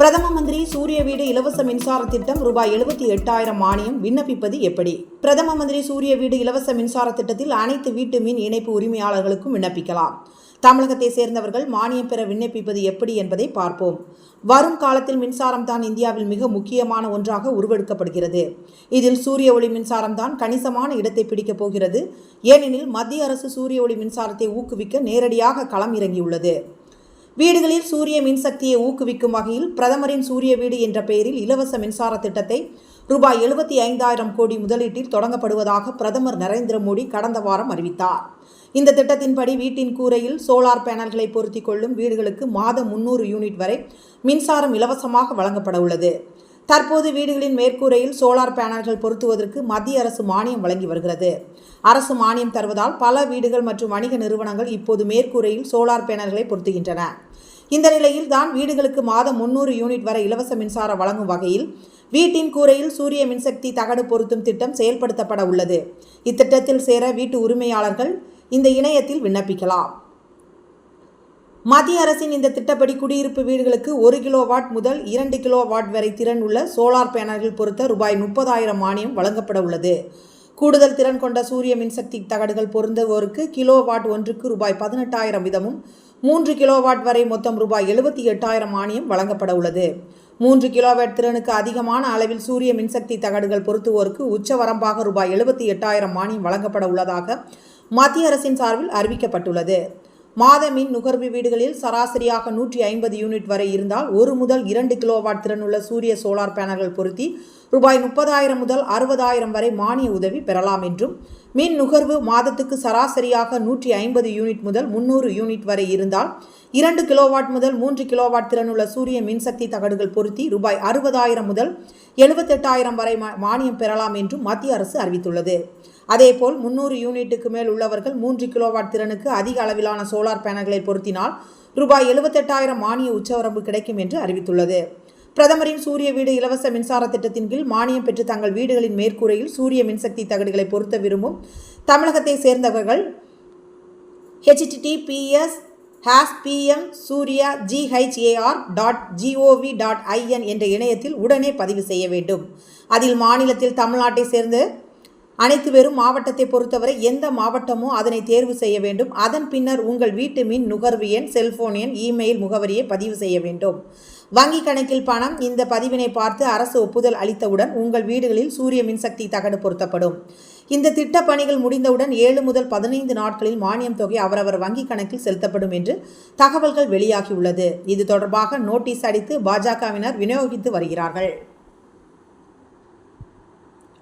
பிரதம மந்திரி சூரிய வீடு இலவச மின்சார திட்டம் ரூபாய் எழுபத்தி எட்டாயிரம் மானியம் விண்ணப்பிப்பது எப்படி? பிரதம மந்திரி சூரிய வீடு இலவச மின்சார திட்டத்தில் அனைத்து வீட்டு மின் இணைப்பு உரிமையாளர்களுக்கும் விண்ணப்பிக்கலாம். தமிழகத்தை சேர்ந்தவர்கள் மானியம் பெற விண்ணப்பிப்பது எப்படி என்பதை பார்ப்போம். வரும் காலத்தில் மின்சாரம் தான் இந்தியாவில் மிக முக்கியமான ஒன்றாக உருவெடுக்கப்படுகிறது. இதில் சூரிய ஒளி மின்சாரம் தான் கணிசமான இடத்தை பிடிக்கப் போகிறது. ஏனெனில் மத்திய அரசு சூரிய ஒளி மின்சாரத்தை ஊக்குவிக்க நேரடியாக களம் இறங்கியுள்ளது. வீடுகளில் சூரிய மின்சக்தியை ஊக்குவிக்கும் வகையில் பிரதமரின் சூரிய வீடு என்ற பெயரில் இலவச மின்சார திட்டத்தை ரூபாய் எழுபத்தி ஐந்தாயிரம் கோடி முதலீட்டில் தொடங்கப்படுவதாக பிரதமர் நரேந்திர மோடி கடந்த வாரம் அறிவித்தார். இந்த திட்டத்தின்படி வீட்டின் கூரையில் சோலார் பேனல்களை பொருத்திக் கொள்ளும் வீடுகளுக்கு மாதம் முன்னூறு யூனிட் வரை மின்சாரம் இலவசமாக வழங்கப்பட உள்ளது. தற்போது வீடுகளின் மேற்கூரையில் சோலார் பேனல்கள் பொருத்துவதற்கு மத்திய அரசு மானியம் வழங்கி வருகிறது. அரசு மானியம் தருவதால் பல வீடுகள் மற்றும் வணிக நிறுவனங்கள் இப்போது மேற்கூரையில் சோலார் பேனல்களை பொருத்துகின்றன. இந்த நிலையில் தான் வீடுகளுக்கு மாதம் முன்னூறு யூனிட் வரை இலவச மின்சாரம் வழங்கும் வகையில் வீட்டின் கூரையில் சூரிய மின்சக்தி தகடு பொருத்தும் திட்டம் செயல்படுத்தப்பட உள்ளது. இத்திட்டத்தில் சேர வீட்டு உரிமையாளர்கள் இந்த இணையத்தில் விண்ணப்பிக்கலாம். மத்திய அரசின் இந்த திட்டப்படி குடியிருப்பு வீடுகளுக்கு ஒரு கிலோ வாட் முதல் இரண்டு கிலோ வாட் வரை திறன் உள்ள சோலார் பேனல்கள் பொருத்த ரூபாய் முப்பதாயிரம் மானியம் வழங்கப்பட உள்ளது. கூடுதல் திறன் கொண்ட சூரிய மின்சக்தி தகடுகள் பொருந்துவோருக்கு கிலோ வாட் ஒன்றுக்கு ரூபாய் பதினெட்டாயிரம் வீதமும் மூன்று கிலோ வாட் வரை மொத்தம் ரூபாய் எழுபத்தி எட்டாயிரம் மானியம் வழங்கப்பட உள்ளது. மூன்று கிலோவாட் திறனுக்கு அதிகமான அளவில் சூரிய மின்சக்தி தகடுகள் பொருத்துவோருக்கு உச்சவரம்பாக ரூபாய் எழுபத்தி எட்டாயிரம் மானியம் வழங்கப்பட உள்ளதாக மத்திய அரசின் சார்பில் அறிவிக்கப்பட்டுள்ளது. மாதமின் நுகர்வு வீடுகளில் சராசரியாக நூற்றி ஐம்பது யூனிட் வரை இருந்தால் ஒரு முதல் இரண்டு கிலோவாட் திறனுள்ள சூரிய சோலார் பேனல்கள் பொருத்தி ரூபாய் முப்பதாயிரம் முதல் அறுபதாயிரம் வரை மானிய உதவி பெறலாம் என்றும் மின் நுகர்வு மாதத்துக்கு சராசரியாக நூற்றி ஐம்பது யூனிட் முதல் முன்னூறு யூனிட் வரை இருந்தால் இரண்டு கிலோவாட் முதல் மூன்று கிலோவாட் திறனுள்ள சூரிய மின்சக்தி தகடுகள் பொருத்தி ரூபாய் அறுபதாயிரம் முதல் எழுபத்தெட்டாயிரம் வரை மானியம் பெறலாம் என்றும் மத்திய அரசு அறிவித்துள்ளது. அதேபோல் முன்னூறு யூனிட்டுக்கு மேல் உள்ளவர்கள் மூன்று கிலோவாட் திறனுக்கு அதிக அளவிலான சோலார் பேனல்களை பொருத்தினால் ரூபாய் எழுபத்தெட்டாயிரம் மானிய உச்சவரம்பு கிடைக்கும் என்று அறிவித்துள்ளது. பிரதமரின் சூரிய வீடு இலவச மின்சார திட்டத்தின் கீழ் மானியம் பெற்று தங்கள் வீடுகளின் மேற்கூரையில் சூரிய மின்சக்தி தகடுகளை பொருத்த விரும்பும் தமிழகத்தை சேர்ந்தவர்கள் HTTPS has PM Surya GHAR dot GOV dot IN என்ற இணையத்தில் உடனே பதிவு செய்ய வேண்டும். அதில் மாநிலத்தில் தமிழ்நாட்டை சேர்ந்து அனைத்து பேரும் மாவட்டத்தை பொறுத்தவரை எந்த மாவட்டமோ அதனை தேர்வு செய்ய வேண்டும். அதன் பின்னர் உங்கள் வீட்டு மின் நுகர்வு எண் செல்போன் எண் இமெயில் முகவரியை பதிவு செய்ய வேண்டும். வங்கி கணக்கில் பணம் இந்த பதிவினை பார்த்து அரசு ஒப்புதல் அளித்தவுடன் உங்கள் வீடுகளில் சூரிய மின்சக்தி தகடு பொருத்தப்படும். இந்த திட்டப்பணிகள் முடிந்தவுடன் ஏழு முதல் பதினைந்து நாட்களில் மானியம் தொகை அவரவர் வங்கி கணக்கில் செலுத்தப்படும் என்று தகவல்கள் வெளியாகியுள்ளது. இது தொடர்பாக நோட்டீஸ் அடித்து பாஜகவினர் விநியோகித்து வருகிறார்கள்.